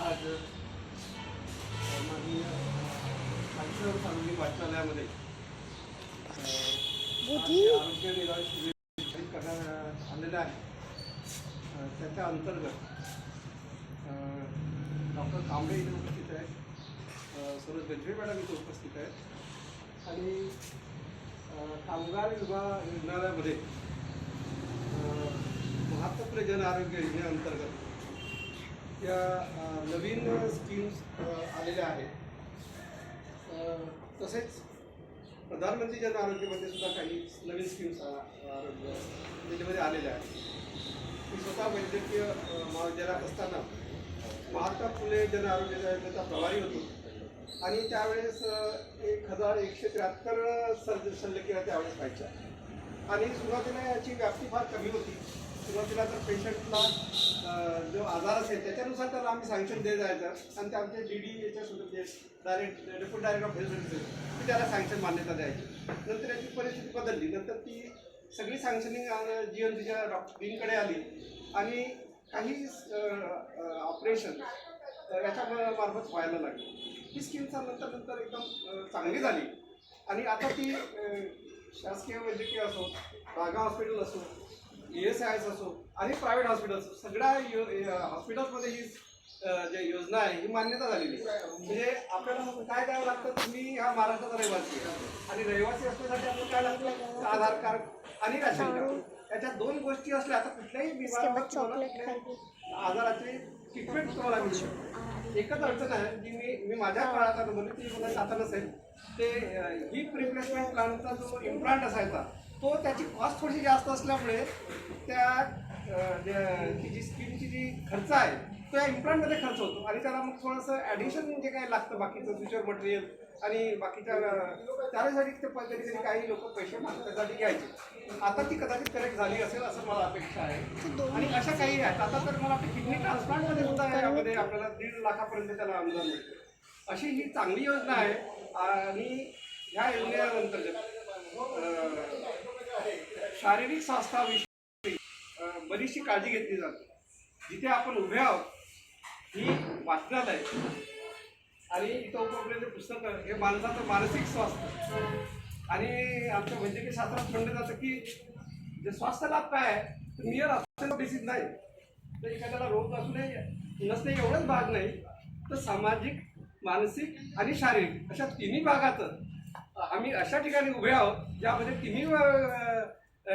आज माननीय सांसद सांगली वाचनालयामध्ये बुधी आरोग्य निवारण शिबिर करण्यात आलेलं आहे त्याच्या अंतर्गत डॉक्टर कांबळे इथे उपस्थित आहेत. सरोज गजरे मॅडम इथे उपस्थित आहेत. आणि कामगार विभाग रुग्णालयामध्ये अ, जन आरोग्य योजनेअंतर्गत या नवीन स्कीम्स आलेल्या आहेत. तसेच प्रधानमंत्री जन आरोग्यमध्ये सुद्धा काही नवीन स्कीम्स आरोग्य त्याच्यामध्ये आलेल्या आहेत. मी स्वतः वैद्यकीय महाविद्यालयात असताना महात्मा फुले जन आरोग्य योजनेचा प्रभारी होतो. आणि त्यावेळेस एक हजार एकशे त्र्याहत्तर सर्ज शल्यक्रिया त्यावेळेस व्हायच्या. आणि सुरुवातीला याची व्याप्ती फार कमी होती. सुरुवातीला तर पेशंटला जो आजार असेल त्याच्यानुसार त्याला आम्ही सँक्शन देत जायचं. आणि ते आमचे डी डी याच्यासोबत जे direct deputy director of health services ती त्याला सँक्शन मान्यता द्यायची. नंतर याची परिस्थिती बदलली. नंतर ती सगळी सँक्शनिंग जी एन सीच्या डॉक्टरींकडे आली. आणि काही ऑपरेशन याच्या मार्फत व्हायला लागली. ही स्कीमचा नंतर नंतर एकदम चांगली झाली. आणि आता ती शासकीय वैद्यकीय असो बागा हॉस्पिटल असो ई एस आय एस असो आणि प्रायव्हेट हॉस्पिटल्स सगळ्या यो हॉस्पिटल्समध्ये ही जे योजना आहे ही मान्यता झालेली म्हणजे आपल्याला काय द्यावं लागतं तुम्ही हा महाराष्ट्राचा रहिवासी आणि रहिवासी असण्यासाठी आपल्याला काय लागतं? आधार कार्ड आणि राशन कार्ड. याच्या दोन गोष्टी असल्या आता कुठल्याही बाद तुम्हाला आजाराची ट्रीटमेंट तुम्हाला मिळू शकते. एकच अडचण आहे जी मी मी माझ्या काळात अनुभवली ती मला आता नसेल ते हिप रिप्लेसमेंट प्लांटचा जो इम्प्लांट असायचा तो त्याची कॉस्ट थोडीशी जास्त असल्यामुळे त्या ती जी स्किनची जी खर्च आहे तो या इम्प्लांटमध्ये खर्च होतो. आणि त्याला मग थोडंसं ॲडिशन जे काही लागतं बाकीचं फ्युचर मटेरियल आणि बाकीच्या त्यासाठी ते कधी कधी काही लोक पैसे मागण्यासाठी घ्यायचे. आता ती कदाचित करेक्ट झाली असेल असं मला अपेक्षा आहे. आणि अशा काही आहेत. आता तर मला वाटतं किडनी ट्रान्सप्लांटमध्ये सुद्धा यामध्ये आपल्याला दीड लाखापर्यंत त्याला अनुदान मिळतं. अशी ही चांगली योजना आहे. आणि ह्या योजनेअंतर्गत शारीरिक स्वास्थ्याविषयी बरीचशी काळजी घेतली जाते. जिथे आपण उभे आहोत ही वाचनालय आणि इथं उपलब्ध पुस्तक हे माणसाचं मानसिक स्वास्थ्य. आणि आमच्या वैद्यकीय शास्त्रात म्हणलं जातं की जे स्वास्थ्य लाभ काय आहे तर नियर असं डिसीज नाही. तर एखाद्याला रोग असू नये नसणे एवढंच भाग नाही. तर सामाजिक मानसिक आणि शारीरिक अशा तिन्ही भागात आम्ही अशा ठिकाणी उभे आहोत ज्यामध्ये तिन्ही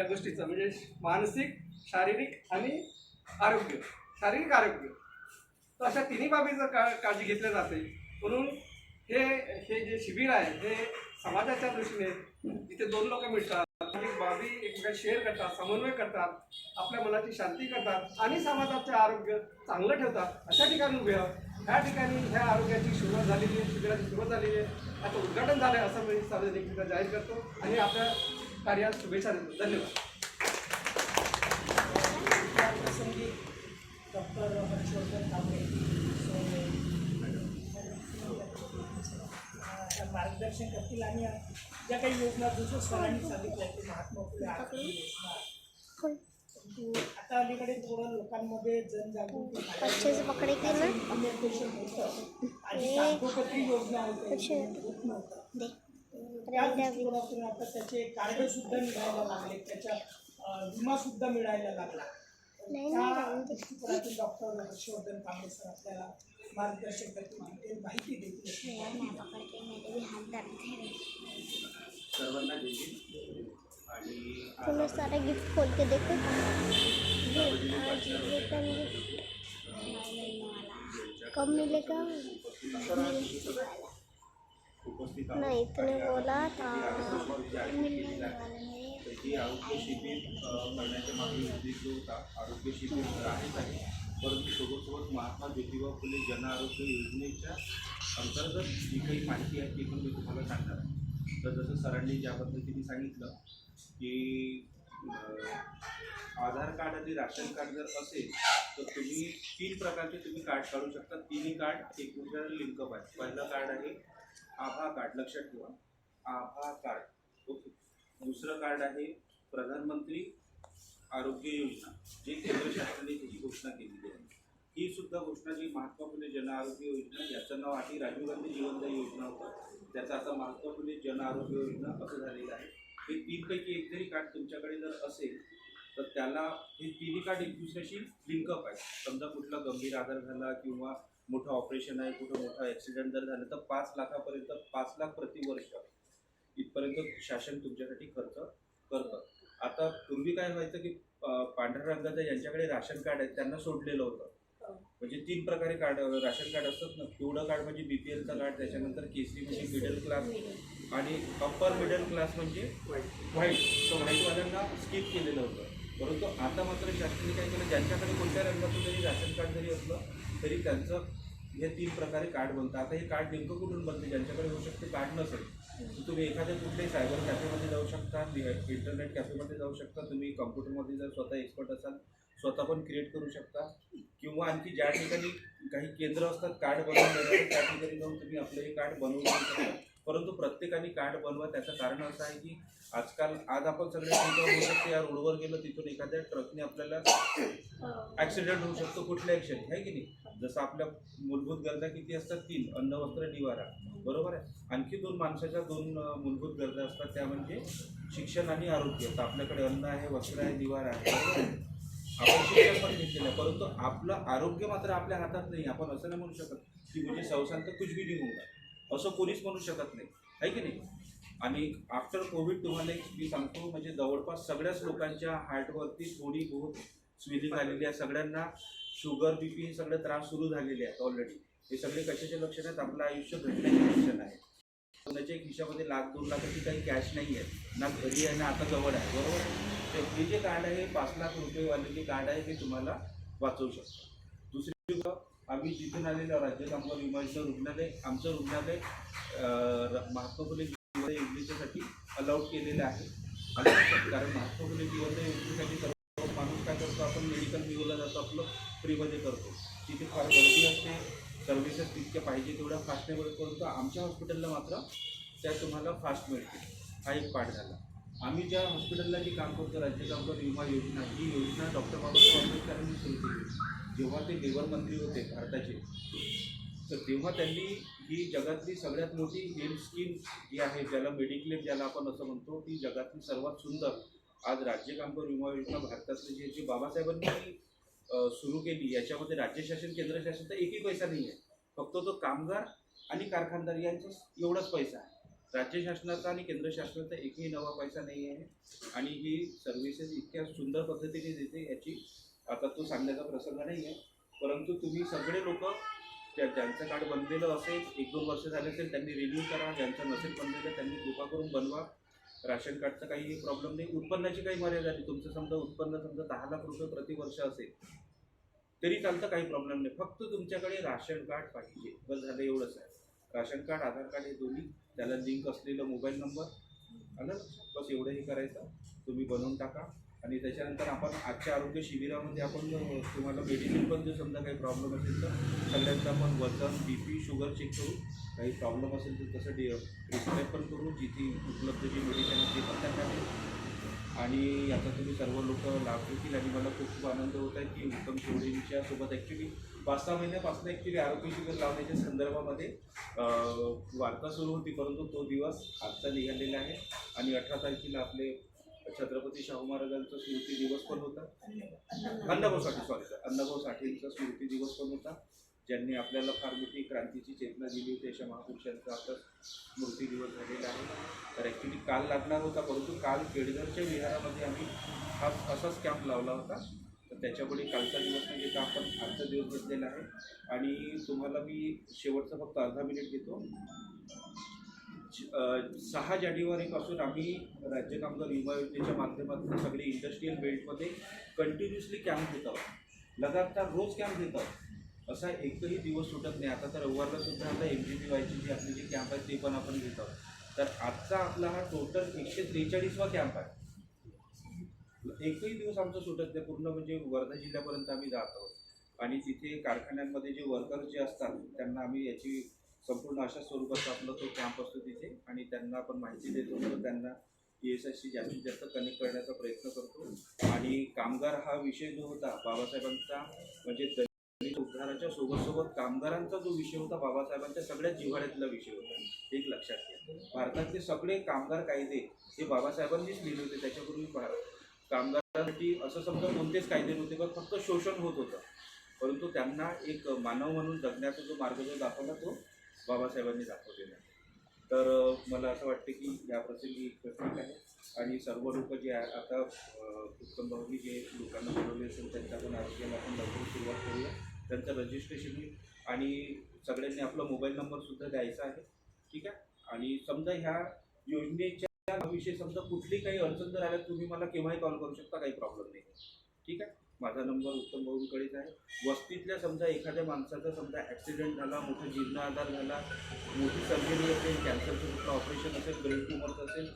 गोष्टीचं म्हणजे मानसिक शारीरिक आणि आरोग्य शारीरिक आरोग्य. तर अशा तिन्ही बाबीचं का काळजी घेतली जाते म्हणून हे हे जे शिबिर आहे हे समाजाच्या दृष्टीने इथे दोन लोक मिळतात. सामाजिक बाबी एकमेकांना शेअर करतात समन्वय करतात आपल्या मनाची शांती करतात आणि समाजाचे आरोग्य चांगलं ठेवतात. अशा ठिकाणी उभे आहोत. ह्या ठिकाणी ह्या आरोग्याची सुरुवात झालेली आहे शिबिराची सुरुवात झालेली आहे. आता उद्घाटन झालं आहे असं मी सार्वजनिकरित्या जाहीर करतो. आणि आपल्या कार्यात शुभेच्छा देतो. धन्यवाद या प्रसंगी डॉक्टर हर्षवर्धन कांबळे अं, मार्गदर्शन करतील आणि ज्या काही योजना जसं सरांनी सांगितलं की महात्मा फुले परंतु आता अलीकडे थोडं लोकांमध्ये जनजागृती. कागदोपत्री योजना. होत. त्या दृष्टिकोनातून आता त्याचे कार्ड सुद्धा मिळायला लागले. त्याच्या अं, विमा सुद्धा मिळायला लागला. त्या. दृष्टिकोनातून डॉक्टर हर्षवर्धन कांबळे सर आपल्याला मार्गदर्शन करतील डिटेल माहिती है तूने सारा गिफ्ट खोल के? देखो कब मिलेगा उपस्थित नहीं इतने बोला था आरोग्य शिबिर करण्याच्या जो होता आरोग्य शिबिर आहे परंतु सोबतसोबत महात्मा ज्योतिबा फुले जन आरोग्य योजनेच्या अंतर्गत जी काही माहिती आहे ती पण मी तुम्हाला सांगणार आहे. तर जसं सरांनी ज्या पद्धतीने सांगितलं की आधार कार्ड आणि राशन कार्ड जर असेल तर तुम्ही तीन प्रकारचे तुम्ही कार्ड काढू शकता. तिन्ही कार्ड एकमेकांना लिंकअप आहे पहिलं कार्ड आहे आभा कार्ड लक्षात ठेवा. आभा कार्ड. ओके. दुसरं कार्ड आहे प्रधानमंत्री आरोग्य योजना जी केंद्र शासनाने त्याची घोषणा केलेली आहे. ही सुद्धा घोषणा जी महात्मा फुले जन आरोग्य योजना याचं नाव आधी राजीव गांधी जीवनदायी योजना होतं त्याचं आता महात्मा फुले जन आरोग्य योजना असं झालेलं आहे. हे तीनपैकी एक जरी कार्ड तुमच्याकडे जर असेल तर त्याला हे तिन्ही कार्ड एक दुसऱ्याशी लिंकअप आहे समजा कुठला गंभीर आजार झाला किंवा मोठं ऑपरेशन आहे कुठं मोठा ॲक्सिडेंट जर झालं तर पाच लाखापर्यंत पाच लाख प्रतिवर्ष इथपर्यंत शासन तुमच्यासाठी खर्च करतं. आता पूर्वी काय व्हायचं की पांढऱ्या रंगाचं ज्यांच्याकडे राशन कार्ड आहे त्यांना सोडलेलं होतं. म्हणजे तीन प्रकारे कार्ड राशन कार्ड असतात ना पिवळं कार्ड म्हणजे बीपीएलचं कार्ड त्याच्यानंतर केसरी म्हणजे मिडल क्लास आणि अप्पर मिडल क्लास म्हणजे व्हाईट तर व्हाईटवाल्यांना स्किप केलेलं होतं. परंतु आता मात्र शासनाने काय केलं ज्यांच्याकडे कोणत्या रंगाचं जरी राशन कार्ड जरी असलं तरी त्यांचं हे तीन प्रकारे कार्ड बनतं. आता हे कार्ड नेमकं कुठून बनते? ज्यांच्याकडे होऊ शकते कार्ड नसेल. तुम्ही एखाद्या कुठल्याही सायबर कॅफेमध्ये जाऊ शकता इंटरनेट कॅफेमध्ये जाऊ शकता. तुम्ही कम्प्युटरमध्ये जर स्वतः एक्सपर्ट असाल स्वतः पण क्रिएट करू शकता. किंवा आणखी ज्या ठिकाणी काही केंद्र असतात कार्ड बनवून त्या ठिकाणी जाऊन तुम्ही आपलं हे कार्ड बनवून शकता. परंतु प्रत्येकाने कार्ड बनवा त्याचं कारण असं आहे की आजकाल आज आपण सगळे होऊ शकतो या रोडवर गेलो तिथून एखाद्या ट्रकने आपल्याला ॲक्सिडेंट होऊ शकतो कुठल्या ॲक्शन आहे की नाही? जसं आपल्या मूलभूत गरजा किती असतात? तीन अन्न वस्त्र निवारा. बरोबर आहे? आणखी दोन माणसाच्या दोन मूलभूत गरजा असतात त्या म्हणजे शिक्षण आणि आरोग्य. तर आपल्याकडे अन्न आहे वस्त्र आहे निवारा आहे आपण शिक्षण पण घेतलेलं आहे परंतु आपलं आरोग्य मात्र आपल्या हातात नाही आपण असं नाही म्हणू शकत की म्हणजे तर कुछ भी नाही होऊंगा असं कोणीच म्हणू शकत नाही. आहे की नाही? आणि आफ्टर कोविड तुम्हाला एक मी सांगतो म्हणजे जवळपास सगळ्याच लोकांच्या हार्टवरती थोडी बहुत स्विलिंग आलेली आहे. सगळ्यांना शुगर बी पी हे सगळे त्रास सुरू झालेले आहेत ऑलरेडी हे सगळे कशाचे लक्षण आहेत आपलं आयुष्य घडण्याचे लक्षण आहे. कोणाच्या खिशामध्ये लाख दोन लाखाची काही कॅश नाही आहे. ना घरी आहे ना आता जवळ आहे. बरोबर? तर हे जे कार्ड आहे हे पाच लाख रुपयेवाले जे कार्ड आहे ते तुम्हाला वाचवू शकतं. दुसरी आम्ही जिथून आलेलो राज्य कामगार विमा रुग्णालय आमचं रुग्णालय महात्मा फुले योजनेच्यासाठी अलाउड केलेलं आहे. कारण महात्मा फुले जीवन योजनेसाठी सर्व माणूस काय करतो आपण मेडिकल विवला जातो आपलं फ्रीमध्ये करतो. तिथे फार गर्दी असते सर्व्हिसेस तितक्या पाहिजे तेवढ्या फास्ट नाही मिळत परंतु आमच्या हॉस्पिटलला मात्र त्या तुम्हाला फास्ट मिळतील हा एक पाठ झाला. आम्ही ज्या हॉस्पिटलला जी काम करतो राज्य कामगार विमा योजना ही योजना डॉक्टर बाबासाहेब आंबेडकरांनी सुरू केली जेव्हा ते लेबर मंत्री होते भारताचे तर तेव्हा त्यांनी ही जगातली सगळ्यात मोठी हेल्थ स्कीम जी आहे ज्याला मेडिक्लेम ज्याला आपण असं म्हणतो ती जगातली सर्वात सुंदर आज राज्य कामगार विमा योजना भारतातली जी जी बाबासाहेबांनी सुरू केली. याच्यामध्ये राज्य शासन केंद्र शासनचा एकही पैसा नाही आहे फक्त तो कामगार आणि कारखानदार यांचा एवढाच पैसा आहे. राज्य शासनाचा आणि केंद्र शासनाचा एकही नवा पैसा नाही आहे आणि ही सर्व्हिसेस इतक्या सुंदर पद्धतीने देते याची आता तो सांगण्याचा प्रसंग नाही आहे परंतु तुम्ही सगळे लोक ज्या ज्यांचं कार्ड बनलेलं असेल एक दोन वर्ष झाले असेल त्यांनी रिन्यू करा. ज्यांचं नसेल बनलेलं त्यांनी कृपा करून बनवा. राशन कार्डचा काही प्रॉब्लेम नाही. उत्पन्नाची काही मर्यादा नाही. तुमचं समजा उत्पन्न समजा दहा लाख रुपये प्रतिवर्ष असेल तरी चालतं काही प्रॉब्लेम नाही. फक्त तुमच्याकडे राशन कार्ड पाहिजे. बस झालं एवढंच आहे. राशन कार्ड आधार कार्ड हे दोन्ही त्याला लिंक असलेलं मोबाईल नंबर आलं बस एवढं हे करायचं. तुम्ही बनवून टाका. आणि त्याच्यानंतर आपण आजच्या आरोग्य शिबिरामध्ये आपण तुम्हाला मेडिसिन पण जर समजा काही प्रॉब्लेम असेल तर सगळ्यांचं आपण वजन बी पी शुगर चेक करू. काही प्रॉब्लेम असेल तर तसं डि प्रिस्क्राईब पण करू जिथे उपलब्ध जी मेडिसिन आहे ते पण त्यांना देऊ. आणि याचा तुम्ही सर्व लोक लाभ घेतील आणि मला खूप खूप आनंद होत आहे की उत्तम शेवडेंच्या सोबत ॲक्च्युली पाच सहा महिन्यापासून ॲक्च्युली आरोग्य शिबिर लावण्याच्या संदर्भामध्ये वार्ता सुरू होती परंतु तो दिवस आजचा निघालेला आहे. आणि अठरा तारखेला आपले छत्रपती शाहू महाराजांचा स्मृती दिवस पण होता. अण्णाभाऊ साठे सॉरी सर अण्णाभाऊ साठेंचा स्मृती दिवस पण होता. ज्यांनी आपल्याला फार मोठी क्रांतीची चेतना दिली होती अशा महापुरुषांचा आता स्मृती दिवस झालेला आहे. तर ॲक्च्युली काल लागणार होता परंतु काल केळझरच्या विहारामध्ये आम्ही हा असाच कॅम्प लावला होता. तर कालचा दिवस नाही घेता आपण आजचा दिवस घेतलेला आहे. आणि तुम्हाला मी शेवटचा फक्त अर्धा मिनिट घेतो सहा जानेवारीपासून आम्ही राज्य कामगार विमा योजनेच्या माध्यमातून सगळे इंडस्ट्रीयल बेल्टमध्ये कंटिन्युअसली कॅम्प घेत आहोत. लगातार रोज कॅम्प घेत आहोत. असा एकही दिवस सुटत नाही. आता तर रविवारला सुद्धा आता एम जी बी वायची जी आपले जी कॅम्प आहे ते पण आपण घेत आहोत. तर आजचा आपला हा टोटल एकशे त्रेचाळीसवा कॅम्प आहे. एकही दिवस आमचं सुटत नाही. पूर्ण म्हणजे वर्धा जिल्ह्यापर्यंत आम्ही जात आहोत. आणि तिथे कारखान्यांमध्ये जे वर्कर्स जे असतात त्यांना आम्ही याची संपूर्ण अशा स्वरूपाचा आपला तो कॅम्प असतो तिथे. आणि त्यांना आपण माहिती देतो. तर त्यांना पी एस आयशी जास्तीत जास्त कनेक्ट करण्याचा प्रयत्न करतो. आणि कामगार हा विषय जो होता बाबासाहेबांचा म्हणजे दलित उद्धाराच्या सोबत सोबत कामगारांचा जो विषय होता बाबासाहेबांच्या सगळ्या जिव्हाळ्यातला विषय होता. एक लक्षात घ्या. भारतातले सगळे कामगार कायदे हे बाबासाहेबांनीच लिहिले होते. त्याच्यापूर्वी भारत कामगारांसाठी असं समजा कोणतेच कायदे नव्हते पण फक्त शोषण होत होतं. परंतु त्यांना एक मानव म्हणून जगण्याचा जो मार्ग जो दाखवला तो बाबासाहेबांनी दाखवलेला तर मला असं वाटतं की या प्रसंगी ठीक आहे. आणि सर्व लोक जे आता अ, जे लोकांना बोलवले असेल त्यांच्या पण आरोग्याला आपण लवकर सुरुवात करूया. त्यांचं रजिस्ट्रेशन होईल. आणि सगळ्यांनी आपला मोबाईल नंबरसुद्धा द्यायचा आहे. ठीक आहे? आणि समजा ह्या योजनेच्या विषयी समजा कुठली काही अडचण जर आल्या तुम्ही मला केव्हाही कॉल करू शकता काही प्रॉब्लेम नाही. ठीक आहे? माझा नंबर उत्तम भाऊंकडेच आहे. वस्तीतल्या समजा एखाद्या माणसाचा समजा ॲक्सिडेंट झाला मोठा जीर्ण आधार झाला मोठी सर्जरी असेल कॅन्सरचं कुठलं ऑपरेशन असेल ब्रेन ट्युमरचं असेल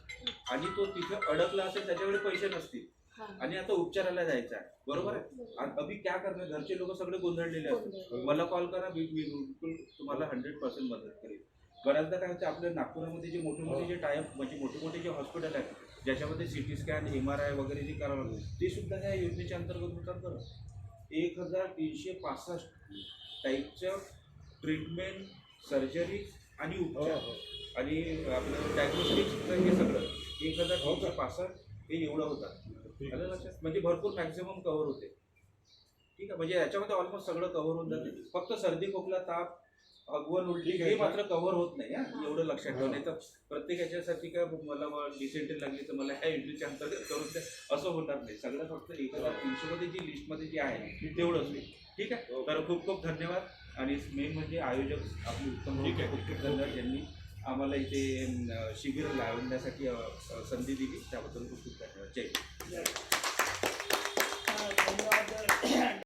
आणि तो तिथे अडकला असेल त्याच्याकडे पैसे नसतील. आणि आता उपचाराला जायचं आहे. बरोबर आहे? अभि क्या करणार? घरचे लोक सगळे गोंधळलेले असतात. मला कॉल करा मी बिलकुल तुम्हाला हंड्रेड पर्सेंट मदत करेल बऱ्याचदा काय होतं आपल्या नागपुरामध्ये जे मोठे मोठे जे टायप म्हणजे मोठे मोठे जे हॉस्पिटल आहेत ज्याच्यामध्ये C T scan M R I वगैरे जे करावं लागतं ते सुद्धा ह्या योजनेच्या अंतर्गत होतात बरं. एक हजार तीनशे पासष्ट टाईपच्या ट्रीटमेंट सर्जरी आणि उपचार. आणि आपलं डायग्नोस्टिक्स हे सगळं. एक हजार तीनशे पासष्ट हे एवढं होतं आलं लक्षात? म्हणजे भरपूर मॅक्झिमम कव्हर होते. ठीक आहे? म्हणजे याच्यामध्ये ऑलमोस्ट सगळं कव्हर होऊन जाते. फक्त सर्दी खोकला ताप अगवन उलटी हे मात्र कव्हर होत नाही एवढं लक्षात ठेवा. नाही तर प्रत्येक याच्यासाठी काय मला डिसेंट्री लागली तर मला ह्या इंट्रीच्या अंतर्गत करून द्या. असं होणार नाही. सगळं फक्त एक हजार तीनशेमध्ये जी लिस्टमध्ये जी आहे तेवढंच होईल. ठीक आहे? तर खूप खूप धन्यवाद. आणि मेन म्हणजे आयोजक आपली उत्तम ठीक आहे. खूप खूप धन्यवाद यांनी आम्हाला इथे शिबिर लावण्यासाठी संधी दिली. त्याबद्दल खूप खूप धन्यवाद. जय